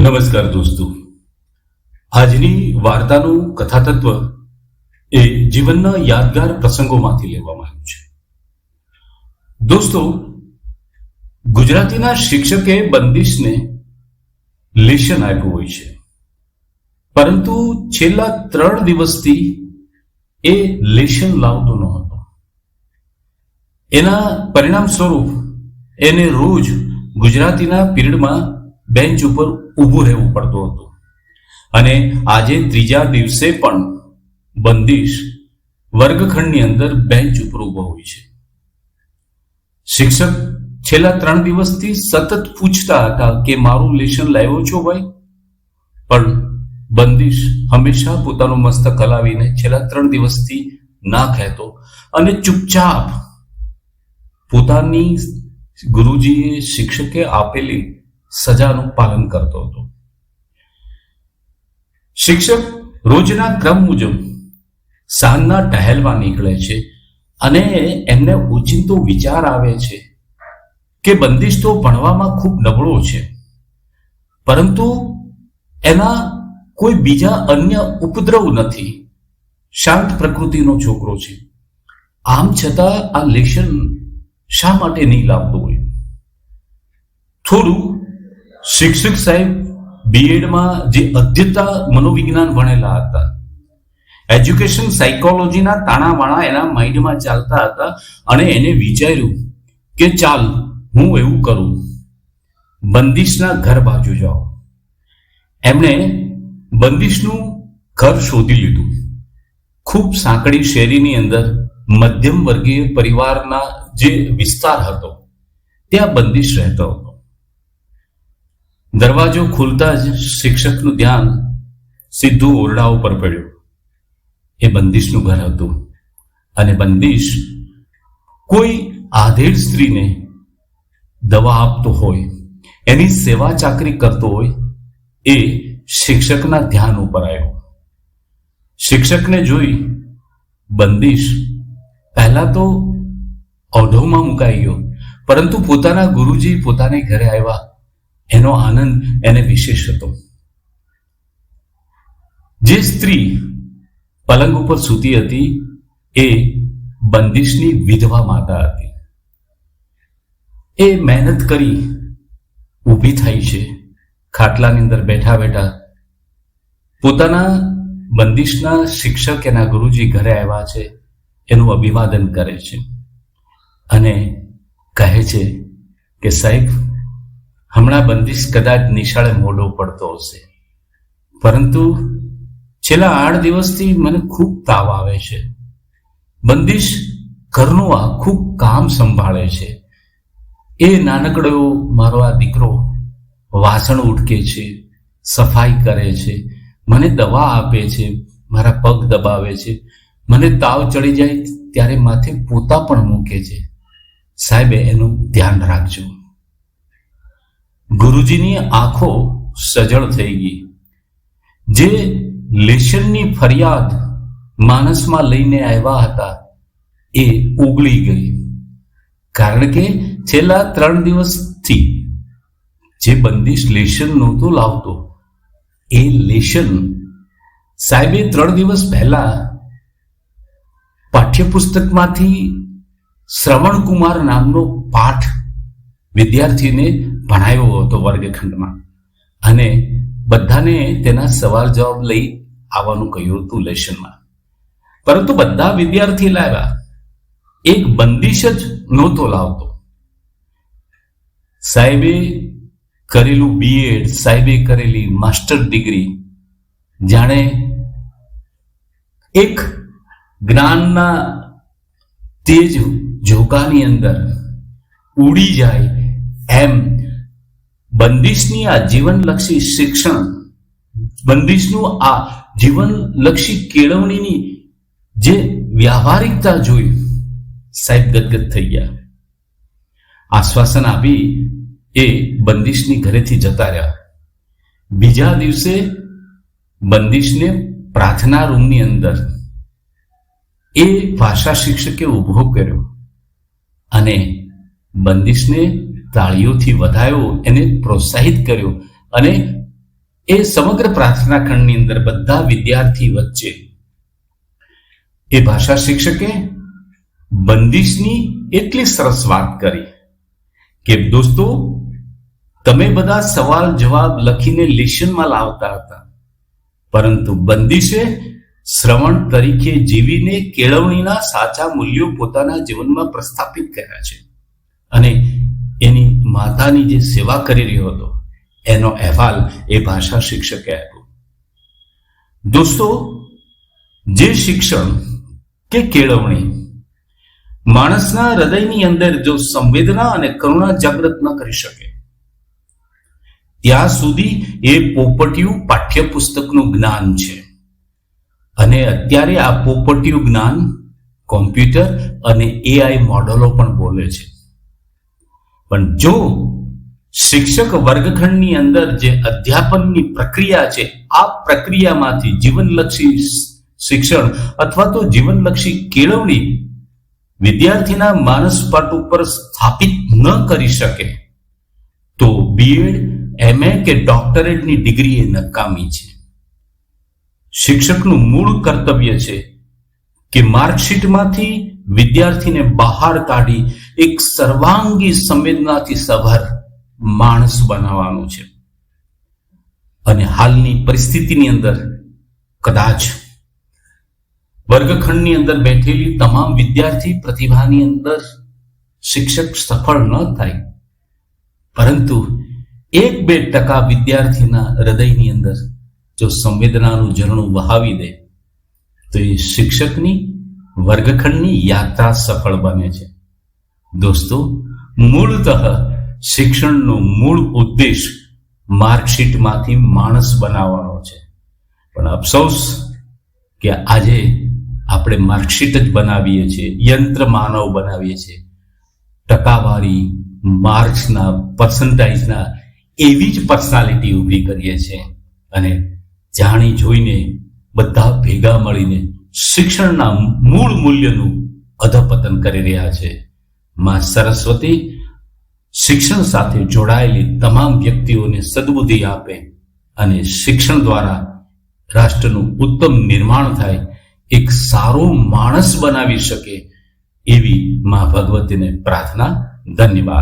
નમસ્કાર દોસ્તો. આજની વાર્તાનું કથાતત્વ એ જીવનના યાદગાર પ્રસંગોમાંથી લેવામાં આવ્યું છે. દોસ્તો, ગુજરાતીના શિક્ષકે બંદિશને લેશન આપ્યું હોય છે. પરંતુ છેલ્લા ત્રણ દિવસથી એ લેશન લાવતો ન હતો એના પરિણામ સ્વરૂપ એને રોજ ગુજરાતીના પીરિયડમાં બેન્ચ ઉપર ઊભું રહેવું પડતું હતું. અને આજે ત્રીજા દિવસે પણ બંદીશ વર્ગખંડની અંદર બેન્ચ ઉપર ઊભો હોય છે. શિક્ષક છેલ્લા ત્રણ દિવસથી સતત પૂછતા હતા કે, મારું લેશન લાવ્યો છો ભાઈ? પણ બંદીશ હંમેશા પોતાનું મસ્તક હલાવીને છેલ્લા ત્રણ દિવસથી ના કહેતો અને ચૂપચાપ પોતાની ગુરુજીએ શિક્ષકે આપેલી સજાનું પાલન કરતો હતો. શિક્ષક રોજના ક્રમ મુજબ સાંજના ટહેલવા નીકળે છે અને એમને ઓચિંતો વિચાર આવે છે કે બંદિશ તો ભણવામાં ખૂબ નબળો છે. પરંતુ એના કોઈ બીજા અન્ય ઉપદ્રવ નથી. શાંત પ્રકૃતિનો છોકરો છે. આમ છતાં આ લેશન શા માટે નહીં લાવતો હોય? થોડું શિક્ષક સાહેબ બીએડમાં જે અધ્યતા મનોવિજ્ઞાન ભણેલા હતા, એજ્યુકેશન સાયકોલોજીના તાણાવાણા એના માઇન્ડમાં ચાલતા હતા અને એને વિચાર્યું કે ચાલ, હું એવું કરું. બંદિશના ઘર બાજુ જાઓ. એમણે બંદિશનું ઘર શોધી લીધું. ખૂબ સાંકડી શેરીની અંદર મધ્યમ વર્ગીય પરિવારના જે વિસ્તાર હતો, ત્યાં બંદિશ રહેતો હતો. દરવાજો ખુલતા જ શિક્ષકનું ધ્યાન સીધું ઓરડા ઉપર પડ્યું. એ બંદિશનું ઘર હતું અને બંદિશ કોઈ આધેડ સ્ત્રીને દવા આપતો હોય, એની સેવા ચાકરી કરતો હોય, એ શિક્ષકના ધ્યાન ઉપર આવ્યો. શિક્ષકને જોઈ બંદિશ પહેલા તો અવઢવમાં મુકાઈ ગયો, પરંતુ પોતાના ગુરુજી પોતાને ઘરે આવ્યા. એનો આનંદ એને વિશેષ હતો. જે સ્ત્રી પલંગ ઉપર સૂતી હતી એ બંદિશની વિધવા માતા હતી. એ મહેનત કરી ઊભી થઈ છે. ખાટલાની અંદર બેઠા બેઠા પોતાના બંદિશના શિક્ષક એના ગુરુજી ઘરે આવ્યા છે, એનું અભિવાદન કરે છે અને કહે છે કે સાહેબ હમણાં બંદિશ કદાચ નિશાળે મોઢો પડતો હશે. પરંતુ છેલ્લા આઠ દિવસથી મને ખૂબ તાવ આવે છે. બંદિશ ઘરનું આખું કામ સંભાળે છે. એ નાનકડો મારો આ દીકરો વાસણ ઉટકે છે, સફાઈ કરે છે, મને દવા આપે છે, મારા પગ દબાવે છે. મને તાવ ચડી જાય ત્યારે માથે પોતા પણ મૂકે છે. સાહેબે, એનું ધ્યાન રાખજો. ગુરુજીની આંખો સજળ થઈ ગઈ. જે લેશનની ફરિયાદ માનસમાં લઈને આવ્યા હતા, એ ઉગળી ગઈ. કારણ કે છેલ્લા ત્રણ દિવસથી જે બંદિશ લેશન નહોતો લાવતો, એ લેશન સાહેબે ત્રણ દિવસ પહેલા પાઠ્યપુસ્તકમાંથી શ્રવણકુમાર નામનો પાઠ વિદ્યાર્થીને ભણાવ્યો હતો વર્ગખંડમાં. અને બધાને તેના સવાલ જવાબ લઈ આવવાનું કહ્યું હતું લેશનમાં. પરંતુ બધા વિદ્યાર્થી લાવ્યા. એક બંદિશ જ નહોતો લાવતો. સાહેબે કરેલું બીએડ સાહેબે કરેલી માસ્ટર ડિગ્રી, જાણે એક જ્ઞાનના તેજ ઝોકાની અંદર ઉડી જાય એમ બંદિશની આ જીવનલક્ષી શિક્ષણ, બંદિશનું આ જીવનલક્ષી કેળવણીની જે વ્યવહારિકતા જોઈ સાહેબ ગદગદ થઈ ગયા. આશ્વાસન આપી એ બંદિશની ઘરેથી જતા રહ્યા. બીજા દિવસે બંદિશને પ્રાર્થના રૂમની અંદર એ ભાષા શિક્ષકે ઊભો કર્યો અને બંદિશને તાળીઓથી વધાયો, એને પ્રોત્સાહિત કર્યો અને એ સમગ્ર પ્રાર્થના ખંડની અંદર બધા વિદ્યાર્થી વચ્ચે એ ભાષા શિક્ષકે બંદિશની એટલી સરસ વાત કરી કે, દોસ્તો, તમે બધા સવાલ જવાબ લખીને લેશનમાં લાવતા હતા, પરંતુ બંદિશે શ્રવણ તરીકે જીવીને કેળવણીના સાચા મૂલ્યો પોતાના જીવનમાં પ્રસ્થાપિત કર્યા છે અને એની માતાની જે સેવા કરી રહ્યો હતો, એનો અહેવાલ એ ભાષા શિક્ષકે આપ્યો. દોસ્તો, જે શિક્ષણ કે કેળવણી માણસના હૃદયની અંદર જો સંવેદના અને કરુણા જાગૃત ન કરી શકે, ત્યાં સુધી એ પોપટિયું પાઠ્યપુસ્તકનું જ્ઞાન છે. અને અત્યારે આ પોપટિયું જ્ઞાન કોમ્પ્યુટર અને એઆઈ મોડલો પણ બોલે છે. પણ જો શિક્ષક વર્ગખંડની અંદર જે અધ્યાપનની પ્રક્રિયા છે, આ પ્રક્રિયામાંથી જીવનલક્ષી શિક્ષણ અથવા તો જીવનલક્ષી કેળવણી વિદ્યાર્થીના માનસ પટ ઉપર સ્થાપિત ન કરી શકે, તો બીએડ એમએ કે ડોક્ટરેટની ડિગ્રી એ નકામી છે. શિક્ષકનું મૂળ કર્તવ્ય છે કે માર્કશીટમાંથી વિદ્યાર્થીને બહાર કાઢી એક સર્વાંગી સંવેદનાથી સભર માણસ બનાવવાનું છે. અને હાલની પરિસ્થિતિની અંદર કદાચ વર્ગખંડની અંદર બેઠેલી તમામ વિદ્યાર્થી પ્રતિભાની અંદર શિક્ષક સફળ ન થાય, પરંતુ એક બે ટકા વિદ્યાર્થીના હૃદયની અંદર જો સંવેદનાનું ઝરણું વહાવી દે, તો એ શિક્ષકની વર્ગખંડની યાત્રા સફળ બને છે. દોસ્તો, મૂળતઃ શિક્ષણનો મૂળ ઉદ્દેશ માર્કશીટમાંથી માણસ બનાવવાનો છે. પણ અફસોસ કે આજે આપણે માર્કશીટ જ બનાવીએ છીએ, યંત્ર માનવ બનાવીએ છીએ. ટકાવારી, માર્ક્સના, પર્સન્ટાઇઝના એવી જ પર્સનાલિટી ઊભી કરીએ છીએ. અને જાણી જોઈને બધા ભેગા મળીને શિક્ષણના મૂળ મૂલ્યનું અધપતન કરી રહ્યા છે. માં સરસ્વતી શિક્ષણ સાથે જોડાયેલી તમામ વ્યક્તિઓને સદબુદ્ધિ આપે અને શિક્ષણ દ્વારા રાષ્ટ્રનું ઉત્તમ નિર્માણ થાય, એક સારો માણસ બનાવી શકે એવી મા ભગવતીને પ્રાર્થના, ધન્યવાદ.